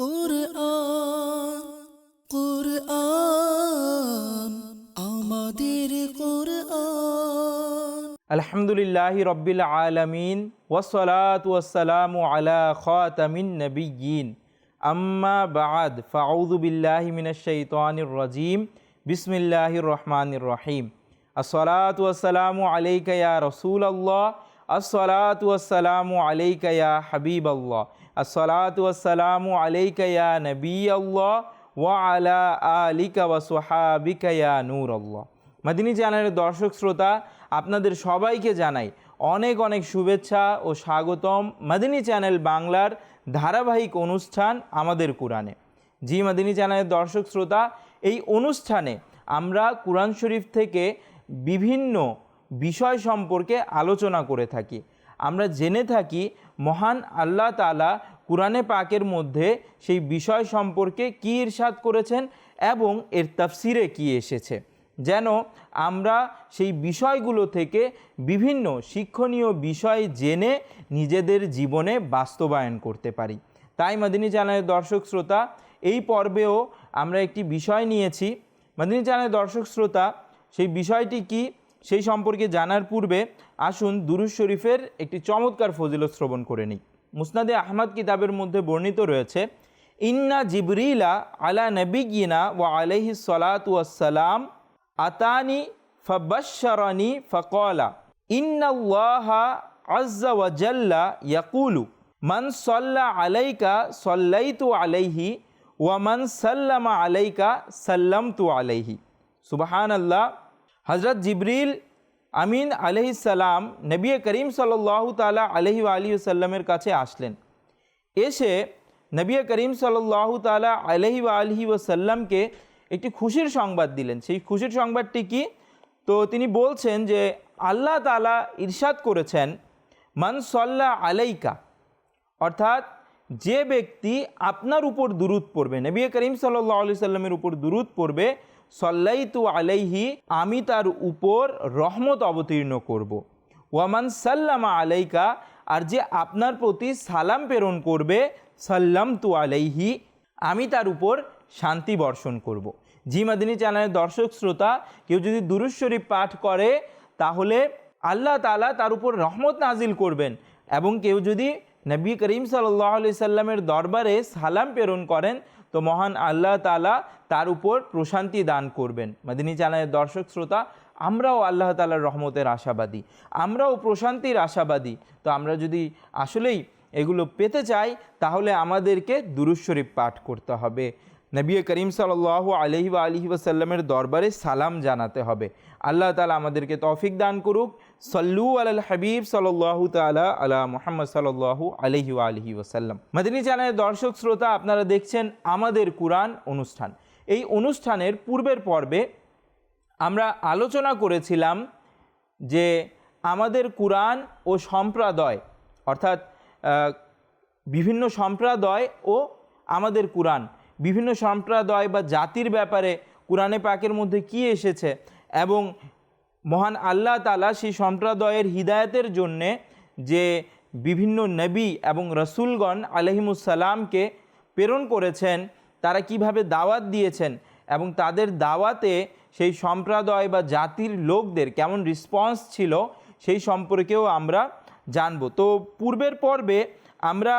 কোরআন কোরআন, আমাদের কোরআন। আলহামদুলিল্লাহ রব্বিল আলমিন ওসলাত ওয়াসালাম আলা খাতামিন নবিয়িন আম্মা বাদ, ফাউযু বিল্লাহি মিনাশ শাইতানির রাজিম, বিসমিল্লাহির রহমানির রহিম। আসসালাতু ওয়াসসালামু আলাইকা ইয়া রাসূলুল্লাহ, আসসালাতু ওয়াসসালামু আলাইকা ইয়া হাবিবাল্লাহ। আসসালাতু ওয়াসসালামু আলাইকা নবিয়াল্লাহ ওয়া আলা মাদিনী চ্যানেলের দর্শক শ্রোতা, আপনাদের সবাইকে জানাই অনেক অনেক শুভেচ্ছা ও স্বাগতম মাদিনী চ্যানেল বাংলার ধারাবাহিক অনুষ্ঠান আমাদের কোরআনে। জি মাদিনী চ্যানেলের দর্শক শ্রোতা, এই অনুষ্ঠানে আমরা কোরআন শরীফ থেকে বিভিন্ন বিষয় সম্পর্কে আলোচনা করে থাকি। আমরা জেনে থাকি মহান আল্লাহ তালা কোরআনে পাকের মধ্যে সেই বিষয় সম্পর্কে কী ইরশাদ করেছেন এবং এর তাফসিরে কী এসেছে। যেন আমরা সেই বিষয়গুলো থেকে বিভিন্ন শিক্ষণীয় বিষয় জেনে নিজেদের জীবনে বাস্তবায়ন করতে পারি। তাই মাদিনী চ্যানেলের দর্শক শ্রোতা, এই পর্বেও আমরা একটি বিষয় নিয়েছি। মাদিনী চ্যানেলের দর্শক শ্রোতা, সেই বিষয়টি কি সেই সম্পর্কে জানার পূর্বে আসুন দুরুজ শরীফের একটি চমৎকার ফজিলত শ্রবণ করে নিই। মুসনাদে আহমদ কিতাবের মধ্যে বর্ণিত রয়েছে, ইন্না জিবরিলা আলা নবিগিনা ওয়া আলহি সালাত ওয়াসালাম আতানি ফবাশরানি ফকলা, ইন্নাল্লাহা আজ্জা ওয়া জাল্লা ইয়াকুলু, মান সাল্লা আলাইকা আলাইহি ওয়া মান সাল্লামা আলাইকা সাল্লামতু আলাইহি। সুবাহান আল্লাহ হজরত জিবরিল আমিন আলহিসাল্লাম নবী করিম সাল্লাল্লাহু তাআলা আলহি আলী সাল্লামের কাছে আসলেন। এসে নবী করিম সাল্লাল্লাহু তাআলা আলহি আলহি ওসাল্লামকে একটি খুশির সংবাদ দিলেন। সেই খুশির সংবাদটি কি? তো তিনি বলছেন যে, আল্লাহ তালা ইরশাদ করেছেন, মান সল্লা আলাইকা অর্থাৎ যে ব্যক্তি আপনার উপর দুরুদ পড়বে, নবী করিম সাল্লাহ আলি সাল্লামের উপর দুরুদ পড়বে সল্লাইতু আলাইহি, আমি তার উপর রহমত অবতীর্ণ করব। ওয়ামান সাল্লামা আলাইকা, আর যে আপনার প্রতি সালাম প্রেরণ করবে সাল্লাম তু আলাইহি, আমি তার উপর শান্তি বর্ষণ করব। জি মাদিনী চ্যানেলের দর্শক শ্রোতা, কেউ যদি দুরুজ শরীফ পাঠ করে, তাহলে আল্লাহ তালা তার উপর রহমত নাজিল করবেন এবং কেউ যদি নবী করিম সাল্লাহ সাল্লামের দরবারে সালাম প্রেরণ করেন তো মহান আল্লাহ তালা তার উপর প্রশান্তি দান করবেন। মাদিনী চ্যানেলের দর্শক শ্রোতা, আমরাও আল্লাহ তালার রহমতের আশাবাদী, আমরাও প্রশান্তির আশাবাদী। তো আমরা যদি আসলেই এগুলো পেতে চাই, তাহলে আমাদেরকে দুরুশ্বরীফ পাঠ করতে হবে। নবী করিম সাল্লাহ আলহি আলহি ওসাল্লামের দরবারে সালাম জানাতে হবে। আল্লাহ তালা আমাদেরকে তৌফিক দান করুক। সল্লু আল হাবিব সাল্লাহ তালা আলা মোহাম্মদ সাল্লাহ আলহি আলহি ওসাল্লাম মাদিনী চ্যানেলের দর্শক শ্রোতা, আপনারা দেখছেন আমাদের কোরআন অনুষ্ঠান। এই অনুষ্ঠানের পূর্বের পর্বে আমরা আলোচনা করেছিলাম যে আমাদের কোরআন ও সম্প্রদায়, অর্থাৎ বিভিন্ন সম্প্রদায় ও আমাদের কোরআন। বিভিন্ন সম্প্রদায় বা জাতির ব্যাপারে কোরআনে পাকের মধ্যে কি এসেছে এবং মহান আল্লাহ তালা সেই সম্প্রদায়ের হিদায়তের জন্যে যে বিভিন্ন নবী এবং রসুলগণ আলহিমুসাল্লামকে প্রেরণ করেছেন, তারা কীভাবে দাওয়াত দিয়েছেন এবং তাদের দাওয়াতে সেই সম্প্রদায় বা জাতির লোকদের কেমন রেসপন্স ছিল সেই সম্পর্কেও আমরা জানব। তো পূর্বের পর্বে আমরা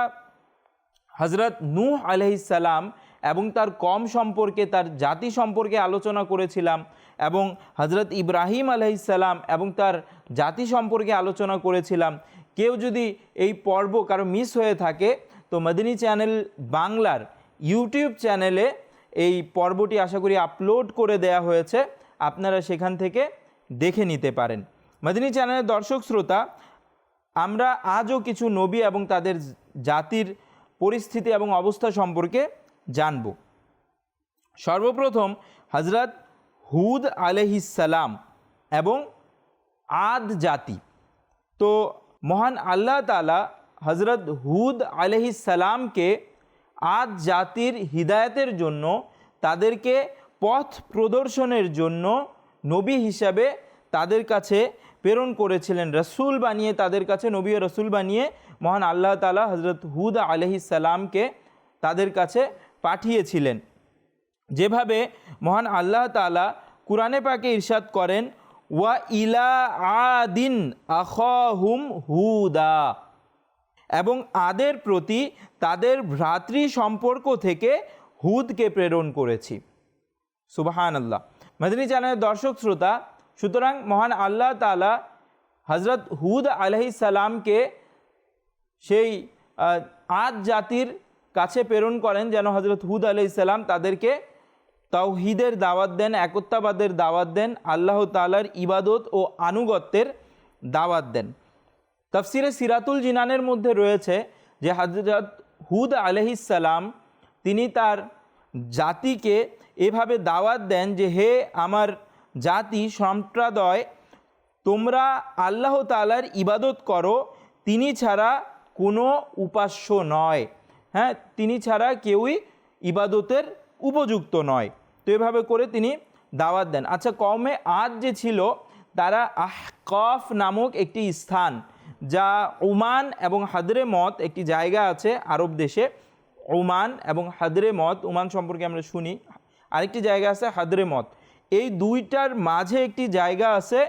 হজরত নূহ আলহিসাল্লাম এবং তার কম সম্পর্কে, তার জাতি সম্পর্কে আলোচনা করেছিলাম এবং হজরত ইব্রাহিম আলহিসাল্লাম এবং তার জাতি সম্পর্কে আলোচনা করেছিলাম। কেউ যদি এই পর্ব কারও মিস হয়ে থাকে, তো মদিনী চ্যানেল বাংলার ইউটিউব চ্যানেলে এই পর্বটি আশা করি আপলোড করে দেয়া হয়েছে। আপনারা সেখান থেকে দেখে নিতে পারেন। মদিনী চ্যানেলের দর্শক শ্রোতা, আমরা আজও কিছু নবী এবং তাদের জাতির পরিস্থিতি এবং অবস্থা সম্পর্কে জানব। সর্বপ্রথম হজরত হুদ আলহিসাল্লাম এবং আদ জাতি। তো মহান আল্লাহ তালা হজরত হুদ আলহিসাল্লামকে আদ জাতির হিদায়তের জন্য, তাদেরকে পথ প্রদর্শনের জন্য নবী হিসাবে তাদের কাছে প্রেরণ করেছিলেন। রসুল বানিয়ে তাদের কাছে, নবী রসুল বানিয়ে মহান আল্লাহ তালা হজরত হুদ আলহিসাল্লামকে তাদের কাছে পাঠিয়েছিলেন। যেভাবে মহান আল্লাহ তাআলা কুরআনে পাকে ইরশাদ করেন, ওয়া ইলা আদিন আখাহুম হুদা এবং আদের প্রতি তাদের ভ্রাতৃ সম্পর্ক থেকে হুদকে প্রেরণ করেছি। সুবাহান আল্লাহ মাদিনী চ্যানেলের দর্শক শ্রোতা, সুতরাং মহান আল্লাহ তালা হজরত হুদ আলহি সালামকে সেই আদ জাতির কাছে প্রেরণ করেন যেন হজরত হুদ আলহি সালাম তাদেরকে তাওহিদের দাওয়াত দেন একত্বাবাদের দাওয়াত দেন, আল্লাহ তালার ইবাদত ও আনুগত্যের দাওয়াত দেন। তফসিরে সিরাতুল জিনানের মধ্যে রয়েছে যে হজরত হুদ আলহিসাল্লাম তিনি তার জাতিকে এভাবে দাওয়াত দেন যে, হে আমার জাতি, সম্প্রদায়, তোমরা আল্লাহ তালার ইবাদত করো, তিনি ছাড়া কোনো উপাস্য নয়। হ্যাঁ তিনি ছাড়া কেউই ইবাদতের উপযুক্ত নয়। তো এভাবে করে তিনি দাওয়াত দেন। আচ্ছা কমে আজ যে ছিল তারা আহকফ নামক একটি স্থান যা ওমান এবং হাদরে মত একটি জায়গা আছে আরব দেশে। ওমান এবং হাদরে মত ওমান সম্পর্কে আমরা শুনি। আরেকটি জায়গা আছে হাদরে মত। এই দুইটার মাঝে একটি জায়গা আছে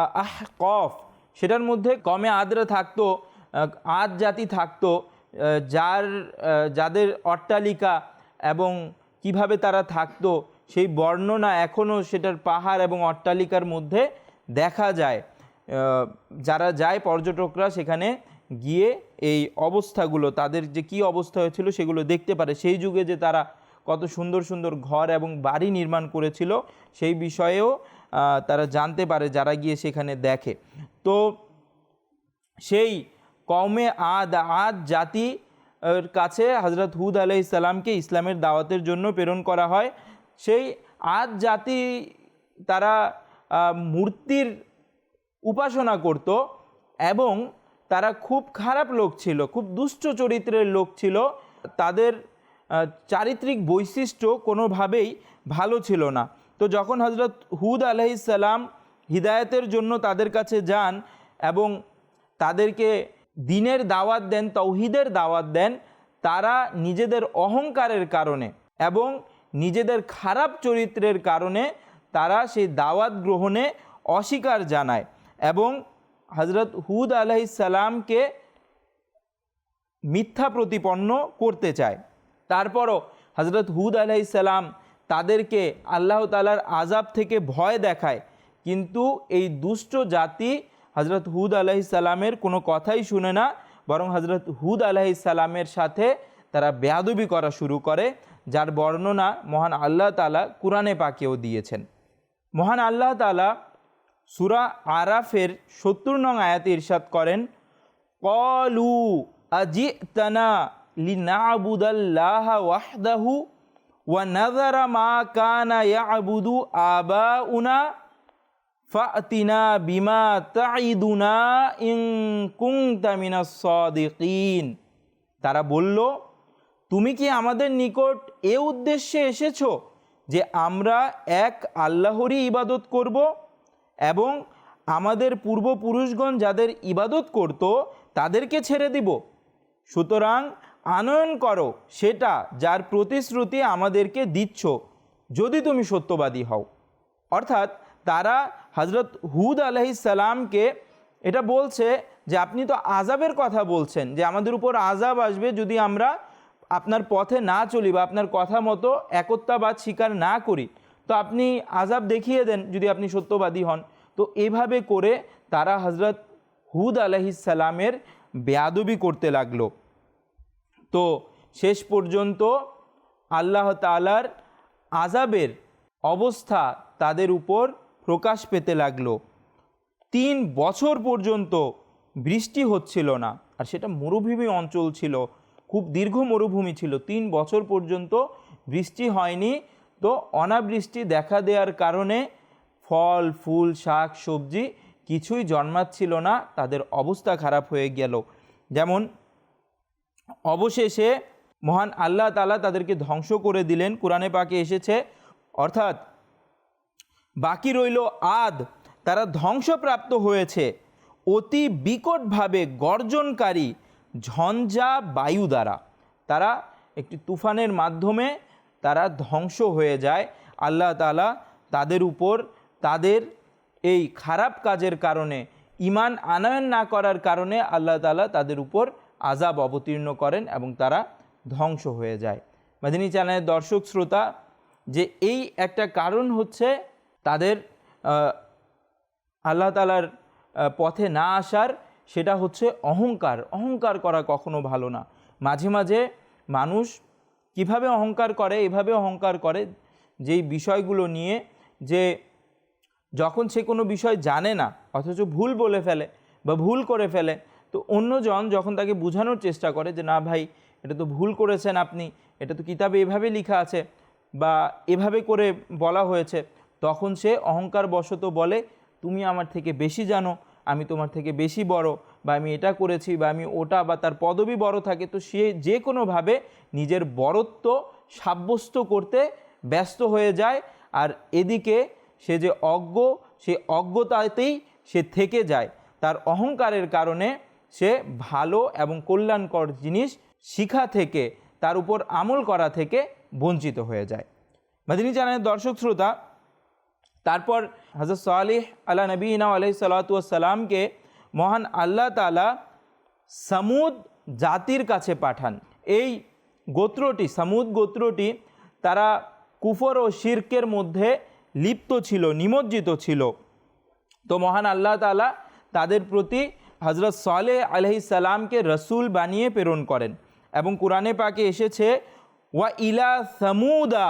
আহ, আহকফ। সেটার মধ্যে কমে আদরে থাকতো আদ জাতি থাকতো। যার যাদের অট্টালিকা এবং কীভাবে তারা থাকতো, সেই বর্ণনা এখনও সেটার পাহাড় এবং অট্টালিকার মধ্যে দেখা যায়। যারা যায় পর্যটকরা সেখানে গিয়ে এই অবস্থাগুলো, তাদের যে কি অবস্থা হয়েছিল সেগুলো দেখতে পারে। সেই যুগে যে তারা কত সুন্দর সুন্দর ঘর এবং বাড়ি নির্মাণ করেছিল, সেই বিষয়েও তারা জানতে পারে, যারা গিয়ে সেখানে দেখে। তো সেই কওমে আদ আদ জাতি কাছে হজরত হুদ আলাহ ইসলামকে ইসলামের দাওয়াতের জন্য প্রেরণ করা হয়। সেই আদ জাতি তারা মূর্তির উপাসনা করত এবং তারা খুব খারাপ লোক ছিল, খুব দুষ্ট চরিত্রের লোক ছিল। তাদের চারিত্রিক বৈশিষ্ট্য কোনোভাবেই ভালো ছিল না। তো যখন হজরত হুদ আলহিসাল্লাম হিদায়তের জন্য তাদের কাছে যান এবং তাদেরকে দিনের দাওয়াত দেন, তৌহিদের দাওয়াত দেন, তারা নিজেদের অহংকারের কারণে এবং নিজেদের খারাপ চরিত্রের কারণে তারা সেই দাওয়াত গ্রহণে অস্বীকার জানায় এবং হজরত হুদ আলাইসাল্লামকে মিথ্যা প্রতিপন্ন করতে চায়। তারপরও হজরত হুদ আলাইসাল্লাম তাদেরকে আল্লাহ তালার আজাব থেকে ভয় দেখায়, কিন্তু এই দুষ্ট জাতি হজরত হুদ আলাইসাল্লামের কোনো কথাই শুনে না, বরং হজরত হুদ আলাইসাল্লামের সাথে তারা বেয়াদবি করা শুরু করে, যার বর্ণনা মহান আল্লাহ তালা কোরআনে পাকেও দিয়েছেন। মহান আল্লাহ তালা সুরা আরাফের সত্তর নং আয়াতে ইরশাদ করেন কলু আজিতানা লিনাবুদাল্লাহ ওয়াহদাহু ওয়া নাযারা মা কানা ইয়াবুদু আবাউনা ফাতিনা বিমা তাইদুনা তারা বলল, তুমি কি আমাদের নিকট এ উদ্দেশ্যে এসেছ যে আমরা এক আল্লাহরই ইবাদত করব এবং আমাদের পূর্বপুরুষগণ যাদের ইবাদত করত তাদেরকে ছেড়ে দিব? সুতরাং আনয়ন করো সেটা যার প্রতিশ্রুতি আমাদেরকে দিচ্ছ, যদি তুমি সত্যবাদী হও। অর্থাৎ তারা হজরত হুদ আলহিসাল্লামকে এটা বলছে যে, আপনি তো আজাবের কথা বলছেন যে, আমাদের উপর আজাব আসবে যদি আমরা আপনার পথে না চলি বা আপনার কথা মতো একত্বাবাদ স্বীকার না করি। তো আপনি আজাব দেখিয়ে দেন যদি আপনি সত্যবাদী হন। তো এভাবে করে তারা হজরত হুদ আলহিসাল্লামের বেয়াদবি করতে লাগল। তো শেষ পর্যন্ত আল্লাহ তালার আজাবের অবস্থা তাদের উপর প্রকাশ পেতে লাগল। তিন বছর পর্যন্ত বৃষ্টি হচ্ছিল না। আর সেটা মরুভূমি অঞ্চল ছিল, খুব দীর্ঘ মরুভূমি ছিল। তিন বছর পর্যন্ত বৃষ্টি হয়নি। তো অনাবৃষ্টি দেখা দেওয়ার কারণে ফল, ফুল, শাক, সবজি কিছুই জন্মাচ্ছিল না। তাদের অবস্থা খারাপ হয়ে গেল। যেমন, অবশেষে মহান আল্লাহ তালা তাদেরকে ধ্বংস করে দিলেন। কোরআনে পাকে এসেছে, অর্থাৎ বাকি রইল আদ। তারা ধ্বংসপ্রাপ্ত হয়েছে। অতি বিকটভাবে গর্জনকারী ঝঞ্ঝা বায়ু দ্বারা। তারা একটি তুফানের মাধ্যমে তারা ধ্বংস হয়ে যায়। আল্লাহ তালা তাদের উপর তাদের এই খারাপ কাজের কারণে ইমান আনয়ন না করার কারণে আল্লাহ তালা তাদের উপর আজাব অবতীর্ণ করেন এবং তারা ধ্বংস হয়ে যায়। মাদিনী চ্যানেলের দর্শক শ্রোতা, যে এই একটা কারণ হচ্ছে তাদের আল্লাহ তালার পথে না আসার সেটা হচ্ছে অহংকার। অহংকার করা কখনো ভালো না। মাঝে মাঝে মানুষ কীভাবে অহংকার করে, এভাবে অহংকার করে, যেই বিষয়গুলো নিয়ে যে যখন সে কোনো বিষয় জানে না, অথচ ভুল বলে ফেলে বা ভুল করে ফেলে, তো অন্যজন যখন তাকে বোঝানোর চেষ্টা করে যে, না ভাই, এটা তো ভুল করেছেন আপনি, এটা তো কিতাবে এভাবে লেখা আছে বা এভাবে করে বলা হয়েছে তখন সে অহংকার বশত বলে, তুমি আমার থেকে বেশি জানো, আমি তোমার থেকে বেশি বড়, বা আমি এটা করেছি, বা আমি ওটা, বা তার পদবি বড় থাকে। তো সে যে কোনোভাবে নিজের বড়ত্ব সাব্যস্ত করতে ব্যস্ত হয়ে যায়, আর এদিকে সে যে অজ্ঞ, সে অজ্ঞতাতেই সে থেকে যায়। তার অহংকারের কারণে সে ভালো এবং কল্যাণকর জিনিস শিখা থেকে, তার উপর আমল করা থেকে বঞ্চিত হয়ে যায়। মাদিনী চ্যানেলের দর্শক শ্রোতা তারপর হজরত সালিহ আল্লাহ নবীনা আলহি সালাতামকে মহান আল্লাহ তালা সামুদ জাতির কাছে পাঠান। এই গোত্রটি, সামুদ গোত্রটি তারা কুফর ও শির্কের মধ্যে লিপ্ত ছিল, নিমজ্জিত ছিল। তো মহান আল্লাহ তালা তাদের প্রতি হজরত সালে আলহি সালামকে রসুল বানিয়ে প্রেরণ করেন এবং কোরআনে পাকে এসেছে, ওয়া ইলা সামুদা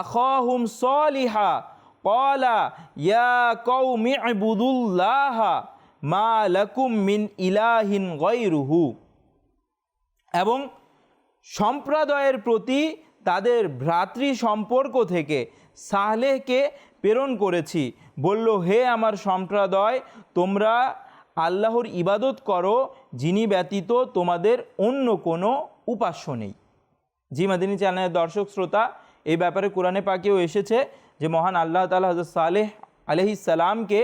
আখাহুম সলিহা কলা ইয়া কৌমি মা ইলাহিন এবং সম্প্রদায়ের প্রতি তাদের ভ্রাতৃ সম্পর্ক থেকে সাহলেহকে প্রেরণ করেছি। বলল, হে আমার সম্প্রদায়, তোমরা আল্লাহর ইবাদত করো, যিনি ব্যতীত তোমাদের অন্য কোনো উপাস্য নেই। জি মাদিনী চ্যানেলের দর্শক, শ্রোতা এই ব্যাপারে কোরআনে পাকেও এসেছে। যে মহান আল্লাহ তালা হজরত সালেহ আলহি সালামকে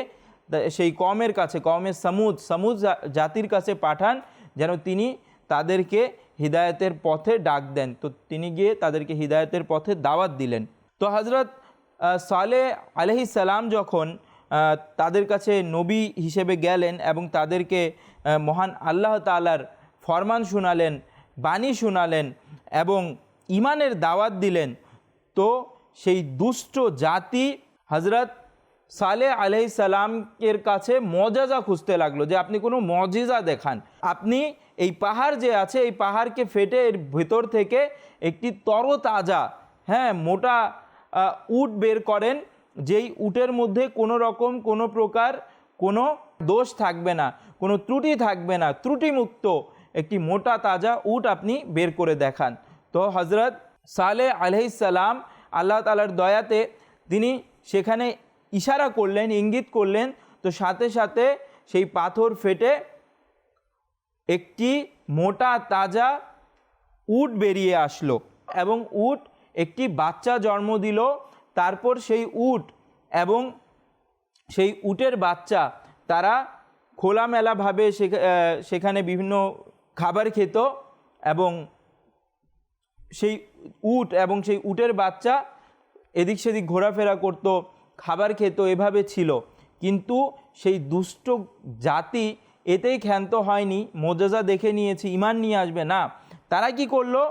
সেই কমের কাছে কমের সামুদ সামুদ জাতির কাছে পাঠান, যেন তিনি তাদেরকে হিদায়তের পথে ডাক দেন। তো তিনি গিয়ে তাদেরকে হিদায়তের পথে দাওয়াত দিলেন। তো হজরত সালে আলহি সালাম যখন তাদের কাছে নবী হিসেবে গেলেন এবং তাদেরকে মহান আল্লাহ তালার ফরমান শোনালেন, বাণী শোনালেন এবং ইমানের দাওয়াত দিলেন, তো সেই দুষ্ট জাতি হজরত সালে আলহি সালামের কাছে মজাজা খুঁজতে লাগল যে আপনি কোনো মজিজা দেখান। আপনি এই পাহাড় যে আছে, এই পাহাড়কে ফেটে এর ভেতর থেকে একটি তরতাজা হ্যাঁ মোটা উট বের করেন, যেই উটের মধ্যে কোনো রকম, কোনো প্রকার কোনো দোষ থাকবে না, কোনো ত্রুটি থাকবে না। ত্রুটিমুক্ত একটি মোটা, তাজা উট আপনি বের করে দেখান। তো হজরত সালে আলহিসাল্লাম আল্লাহ তালার দয়াতে তিনি সেখানে ইশারা করলেন, ইঙ্গিত করলেন। তো সাথে সাথে সেই পাথর ফেটে একটি মোটা তাজা উট বেরিয়ে আসলো এবং উট একটি বাচ্চা জন্ম দিল। তারপর সেই উট এবং সেই উটের বাচ্চা তারা খোলামেলাভাবে সেখা- সেখানে বিভিন্ন খাবার খেত এবং সেই উট এবং সেই উটের বাচ্চা এদিক সেদিক ঘোরাফেরা করত, খাবার খেত, এভাবে ছিল। কিন্তু সেই দুষ্ট জাতি এতেই ক্ষান্ত হয়নি। মোজাজা দেখে নিয়েছে ইমান নিয়ে আসবে। না, তারা কি করল?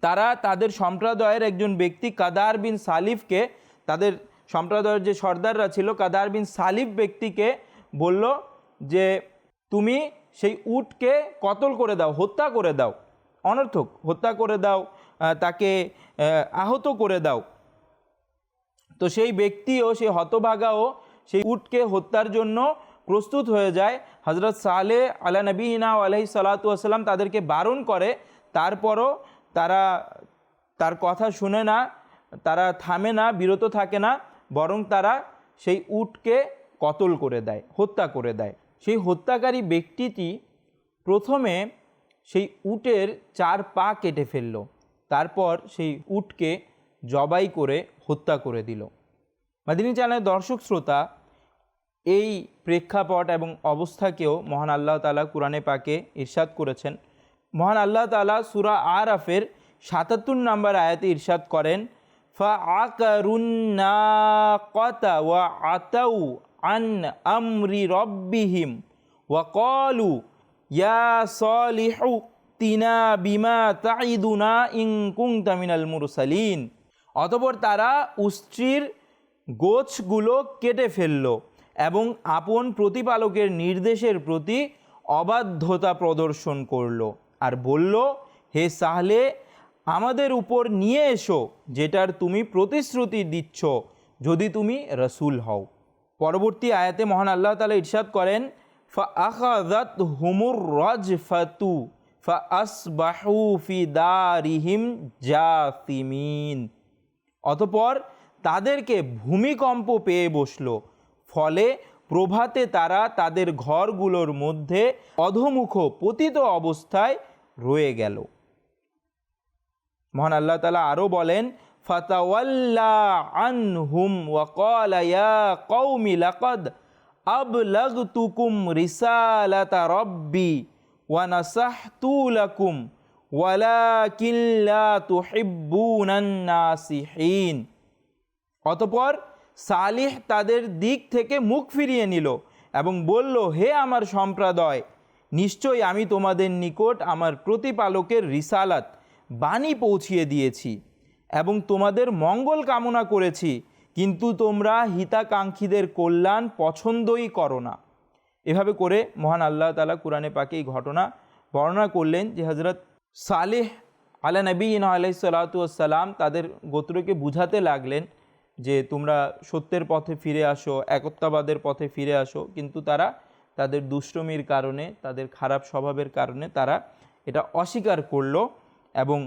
তারা তাদের সম্প্রদায়ের একজন ব্যক্তি কাদার বিন সালিফকে, তাদের সম্প্রদায়ের যে সর্দাররা ছিল কাদার বিন সালিফ ব্যক্তিকে বলল যে, তুমি সেই উটকে কতল করে দাও, হত্যা করে দাও। অনর্থক, হত্যা করে দাও। তাকে আহত করে দাও। তো সেই ব্যক্তিও, সেই হতভাগাও সেই উটকে হত্যার জন্য প্রস্তুত হয়ে যায়। হজরত সালে আলা নবীনা আলহি সালাতু আসসালাম তাদেরকে বারণ করে। তারপরও তারা তার কথা শুনে না, তারা থামে না, বিরত থাকে না, বরং তারা সেই উটকে কতল করে দেয়, হত্যা করে দেয়। সেই হত্যাকারী ব্যক্তিটি প্রথমে সেই উটের চার পা কেটে ফেলল। তারপর সেই উটকে জবাই করে হত্যা করে দিল। মাদিনী চ্যানেলের দর্শক শ্রোতা, এই প্রেক্ষাপট এবং অবস্থাকেও মহান আল্লাহ তালা কোরআনে পাকে ইরশাদ করেছেন। মহান আল্লাহ তালা সুরা আরাফের সাতাত্তর নম্বর আয়াতে ইরশাদ করেন, ফা কতা ওয়া আতাউ আন আমরি রব্বিহিম ওয়া কলু ইয়া সলিহু তিনা বিমা তাইদুনা ইং কুংতা মিনাল মুরসালিন। অতপর তারা উস্ত্রির গোছগুলো কেটে ফেলল এবং আপন প্রতিপালকের নির্দেশের প্রতি অবাধ্যতা প্রদর্শন করল আর বলল, হে সাহলে, আমাদের উপর নিয়ে এসো, যেটার তুমি প্রতিশ্রুতি দিচ্ছ, যদি তুমি রসুল হও। পরবর্তী আয়াতে মহান আল্লাহ তালা ইরশাদ করেন, ফা আখাদাত হুমুর রজ ফাতু ফা আসবাহু ফি দারিহিম জাতিমিন অতপর তাদেরকে ভূমিকম্প পেয়ে বসল। ফলে প্রভাতে তারা তাদের ঘরগুলোর মধ্যে অধমুখ পতিত অবস্থায় রয়ে গেল। মহান আল্লাহ তালা আরও বলেন, ফাতাওয়াল্লা আনহুম ওয়াকালা ইয়া কওমি লাকাদ আবলাগতুকুম রিসালাতা রব্বি। ওয়া নাসাহতু লাকুম ওয়ালাকিন লা তুহিব্বুনান নাসিহিন অতপর সালিহ তাদের দিক থেকে মুখ ফিরিয়ে নিল এবং বলল, হে আমার সম্প্রদায়, নিশ্চয়ই আমি তোমাদের নিকট আমার প্রতিপালকের রিসালাত বাণী পৌঁছিয়ে দিয়েছি এবং তোমাদের মঙ্গল কামনা করেছি, কিন্তু তোমরা হিতাকাঙ্ক্ষীদের কল্যাণ পছন্দই করো না। এভাবে করে মহান আল্লাহ তালা কোরআনে পাকে এই ঘটনা বর্ণনা করলেন যে হজরত সালেহ আলা নবীন আলাইসালাতাম তাদের গোত্রকে বুঝাতে লাগলেন যে তোমরা সত্যের পথে ফিরে আসো, একত্বাবাদের পথে ফিরে আসো। কিন্তু তারা তাদের দুষ্টমির কারণে, তাদের খারাপ স্বভাবের কারণে তারা এটা অস্বীকার করল এবং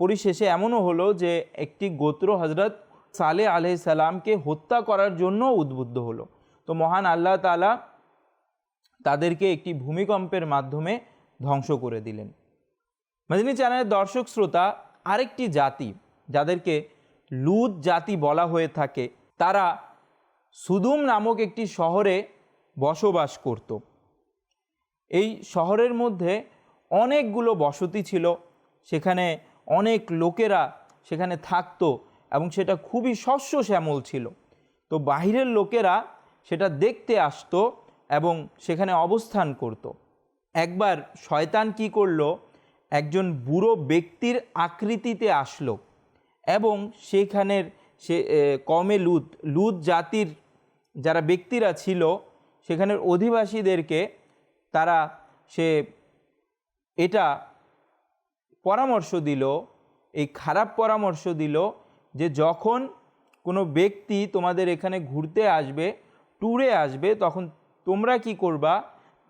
পরিশেষে এমনও হলো যে একটি গোত্র হজরত সালে আলহ সালামকে হত্যা করার জন্য উদ্বুদ্ধ হলো। তো মহান আল্লাহ তালা তাদেরকে একটি ভূমিকম্পের মাধ্যমে ধ্বংস করে দিলেন। মাদিনী চ্যানেলের দর্শক শ্রোতা, আরেকটি জাতি যাদেরকে লুদ জাতি বলা হয়ে থাকে, তারা সুদুম নামক একটি শহরে বসবাস করত। এই শহরের মধ্যে অনেকগুলো বসতি ছিল, সেখানে অনেক লোকেরা সেখানে থাকতো এবং সেটা খুবই শস্য শ্যামল ছিল। তো বাহিরের লোকেরা সেটা দেখতে আসতো এবং সেখানে অবস্থান করত। একবার শয়তান কি করল একজন বুড়ো ব্যক্তির আকৃতিতে আসলো এবং সেখানের সে কমে লুত লুত জাতির যারা ব্যক্তিরা ছিল, সেখানের অধিবাসীদেরকে তারা সে, এটা পরামর্শ দিল, এই খারাপ পরামর্শ দিল যে যখন কোনো ব্যক্তি তোমাদের এখানে ঘুরতে আসবে ট্যুরে আসবে, তখন তোমরা কি করবা?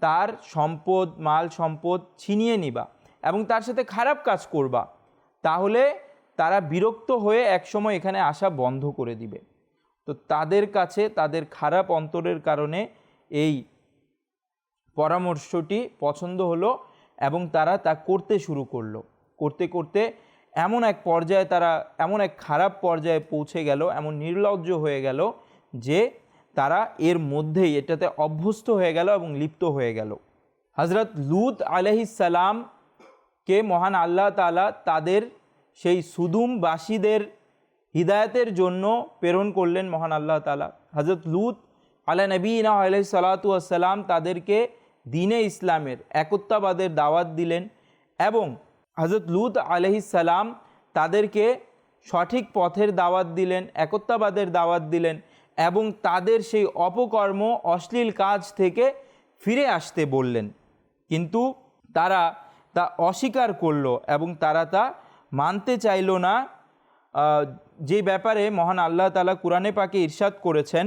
তার সম্পদ, মাল সম্পদ ছিনিয়ে নিবা এবং তার সাথে খারাপ কাজ করবা। তাহলে তারা বিরক্ত হয়ে একসময় এখানে আসা বন্ধ করে দিবে। তো তাদের কাছে, তাদের খারাপ অন্তরের কারণে এই পরামর্শটি পছন্দ হলো এবং তারা তা করতে শুরু করল। করতে করতে এমন এক পর্যায়ে তারা, এমন এক খারাপ পর্যায়ে পৌঁছে গেল, এমন নির্লজ্জ হয়ে গেল যে তারা এর মধ্যেই এটাতে অভ্যস্ত হয়ে গেল এবং লিপ্ত হয়ে গেল। হজরত লুত আলহিসাল্লামকে মহান আল্লাহ তালা তাদের সেই সুদুমবাসীদের হিদায়তের জন্য প্রেরণ করলেন মহান আল্লাহ তালা হজরত লুত আলা নবীনা আলহ সালাতাম তাদেরকে দিনে ইসলামের একত্বাবাদের দাওয়াত দিলেন এবং হজরত লুত আলহিসাল্লাম তাদেরকে সঠিক পথের দাওয়াত দিলেন, একত্বাবাদের দাওয়াত দিলেন এবং তাদের সেই অপকর্ম, অশ্লীল কাজ থেকে ফিরে আসতে বললেন। কিন্তু তারা তা অস্বীকার করল এবং তারা তা মানতে চাইল না। যে ব্যাপারে মহান আল্লাহ তালা কোরআনে পাকে ইরশাদ করেছেন,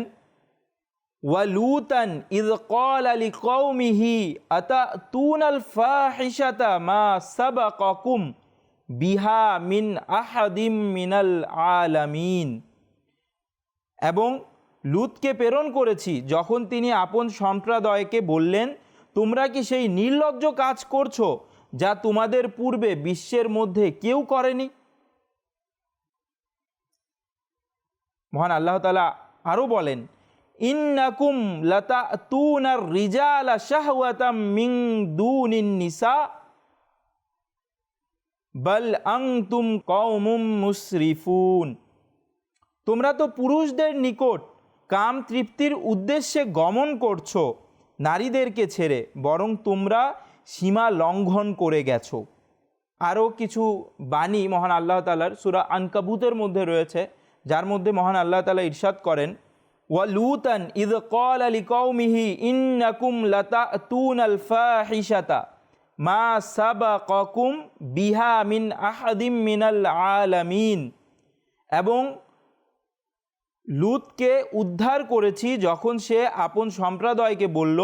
ওয়ালুতান ইদ কল আলি কৌমিহি আতা তুন আল ফাহিসাতা মা সাবাকুম বিহা মিন আহাদিম মিনাল আলামিন। এবং লুতকে প্রেরণ করেছি যখন তিনি আপন সম্প্রদায়কে বললেন, তোমরা কি সেই নির্লজ্জ কাজ করছ যা তোমাদের পূর্বে বিশ্বের মধ্যে কেউ করেনি? মহান আল্লাহ তালা আরও বলেন, ইন্নাকুম লতা তুনার রিজালা শাহওয়াতাম মিং নিসা, বল আংতুম কৌমুম মুসরিফুন তোমরা তো পুরুষদের নিকট কাম তৃপ্তির উদ্দেশ্যে গমন করছ, নারীদেরকে ছেড়ে, বরং তোমরা সীমা লঙ্ঘন করে গেছো। আরও কিছু বাণী মহান আল্লাহ তালার সুরা আনকাবুতের মধ্যে রয়েছে, যার মধ্যে মহান আল্লাহ তালা ইরশাদ করেন ওয়ালুতান ইদ কল আলি কৌমিহি ইন্নাকুম লতা তুন আল ফাহিসাতা মা সাবা ককুম বিহা মিন আহাদিম মিনাল আলামিন। এবং লুতকে উদ্ধার করেছি যখন সে আপন সম্প্রদায়কে বলল,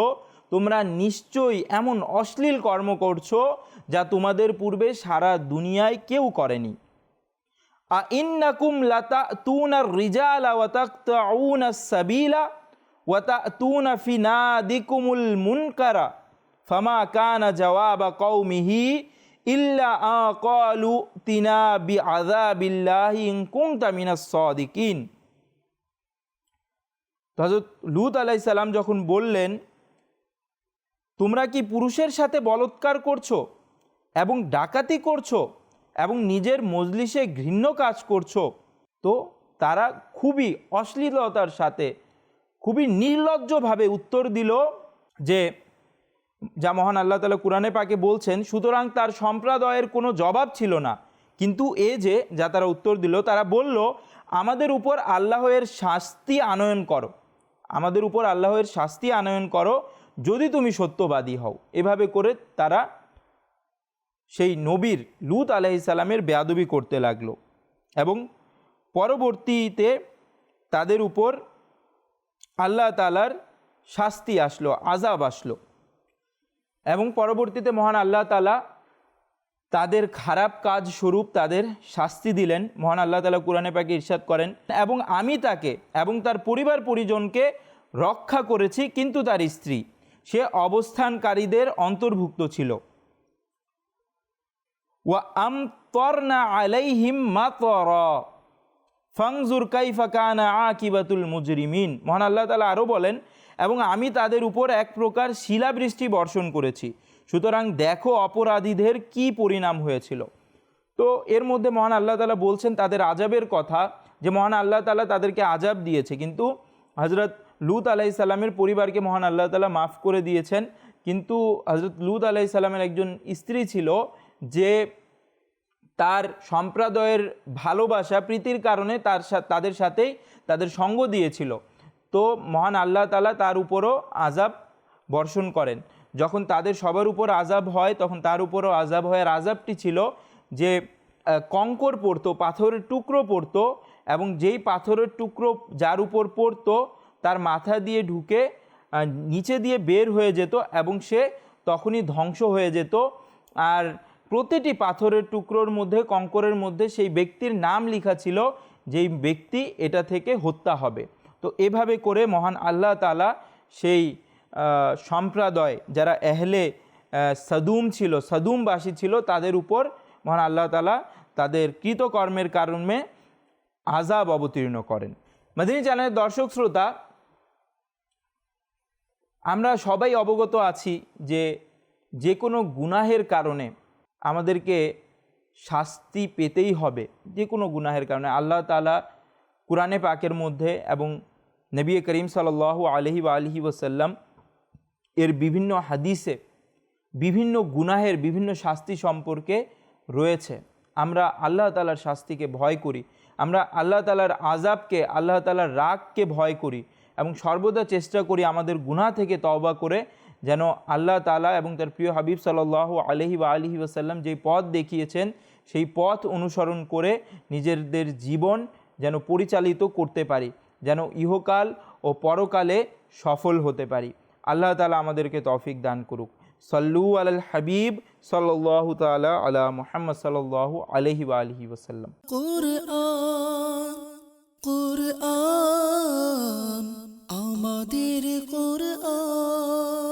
তোমরা নিশ্চয়ই এমন অশ্লীল কর্ম করছ যা তোমাদের পূর্বে সারা দুনিয়ায় কেউ করেনি। আ ইন্নাকুম লাতা তুনা রিজালা ওয়াতাকতাউনা সাবিলা ওয়াতাতুনা ফি নাদিকুমুল মুনকারা। ফামা কানা জওয়াবা কওমিহি ইল্লা আ ক্বালু তিনা বিআযাবিল্লাহি ইন কুনতা মিনাস সাদিকিন। তো হজরত লুত আলাইসাল্লাম যখন বললেন, তোমরা কি পুরুষের সাথে বলৎকার করছ এবং ডাকাতি করছ এবং নিজের মজলিসে ঘৃণ্য কাজ করছ? তো তারা খুবই অশ্লীলতার সাথে খুবই নির্লজ্জভাবে উত্তর দিল যে, যা মহান আল্লাহ তালা কোরআনে পাকে বলছেন, সুতরাং তার সম্প্রদায়ের কোনো জবাব ছিল না। কিন্তু এ যে, যা তারা উত্তর দিল, তারা বলল, আমাদের উপর আল্লাহের শাস্তি আনয়ন করো। আমাদের উপর আল্লাহের শাস্তি আনয়ন করো, যদি তুমি সত্যবাদী হও। এভাবে করে তারা সেই নবীর লুত আলাইসাল্লামের বেয়াদবি করতে লাগল এবং পরবর্তীতে তাদের উপর আল্লাহ তালার শাস্তি আসলো আজাব আসলো এবং পরবর্তীতে মহান আল্লাহ তালা তাদের খারাপ কাজ স্বরূপ তাদের শাস্তি দিলেন। মহান আল্লাহ তালা কোরআনে পাকে ইরশাদ করেন। এবং আমি তাকে এবং তার পরিবার পরিজনকে রক্ষা করেছি, কিন্তু তার স্ত্রী, সে অবস্থানকারীদের অন্তর্ভুক্ত ছিল। ওয়া আম আলাইহিম মাতর ফাংজুর কাইফা মুজরিমিন। মহান আল্লাহ তালা আরও বলেন, এবং আমি তাদের উপর এক প্রকার শিলাবৃষ্টি বর্ষণ করেছি। সুতরাং দেখো অপরাধীদের কি পরিণাম হয়েছিল। তো এর মধ্যে মহান আল্লাহ তালা বলছেন তাদের আজাবের কথা, যে মহান আল্লাহ তালা তাদেরকে আজাব দিয়েছে। কিন্তু হজরত লুত আলাহি সাল্লামের পরিবারকে মহান আল্লাহ তালা মাফ করে দিয়েছেন। কিন্তু হজরত লুত আলাহি সাল্লামের একজন স্ত্রী ছিল, যে তার সম্প্রদায়ের ভালোবাসা প্রীতির কারণে তার তাদের সাথেই তাদের সঙ্গ দিয়েছিল। তো মহান আল্লাহ তালা তার উপরও আজাব বর্ষণ করেন। যখন তাদের সবার উপর আজাব হয়, তখন তার উপরও আজাব হয় আর আজাবটি ছিল যে কঙ্কর পড়তো, পাথরের টুকরো পড়তো এবং যেই পাথরের টুকরো যার উপর পড়তো, তার মাথা দিয়ে ঢুকে নিচে দিয়ে বের হয়ে যেত এবং সে তখনই ধ্বংস হয়ে যেত। আর প্রতিটি পাথরের টুকরোর মধ্যে, কঙ্করের মধ্যে সেই ব্যক্তির নাম লেখা ছিল যেই ব্যক্তি এটা থেকে হত্যা হবে। তো এভাবে করে মহান আল্লাহ তালা সেই সম্প্রদায়, যারা এহলে সাদুম ছিল, সাদুমবাসী ছিল, তাদের উপর মহান আল্লাহ তালা তাদের কৃতকর্মের কারণে আজাব অবতীর্ণ করেন। মাদিনী চ্যানেলের দর্শক শ্রোতা, আমরা সবাই অবগত আছি যে যে কোনো গুনাহের কারণে আমাদেরকে শাস্তি পেতেই হবে যে কোনো গুনাহের কারণে। আল্লাহ তালা কোরআনে পাকের মধ্যে এবং নবী করিম সাল আলহি আলহি ওসাল্লাম এর বিভিন্ন হাদিসে বিভিন্ন গুনাহের বিভিন্ন শাস্তি সম্পর্কে রয়েছে। আমরা আল্লাহ তালার শাস্তিকে ভয় করি। আমরা আল্লাহ তালার আজাবকে আল্লাহ তালার রাগকে ভয় করি এবং সর্বদা চেষ্টা করি আমাদের গুনাহ থেকে তওবা করে যেন আল্লাহ তালা এবং তার প্রিয় হাবিব সাল্লাহ আলহি বা আলহি ওসাল্লাম যেই পথ দেখিয়েছেন, সেই পথ অনুসরণ করে নিজেদের জীবন যেন পরিচালিত করতে পারি, যেন ইহকাল ও পরকালে সফল হতে পারি। আল্লাহ তালা আমাদেরকে তৌফিক দান করুক। সল্লু আল হাবিব সাল্লাহ তালা আলা মোহাম্মদ সাল্লাহ আলহি আলহি ওসাল্লাম আমাদের কোরআন।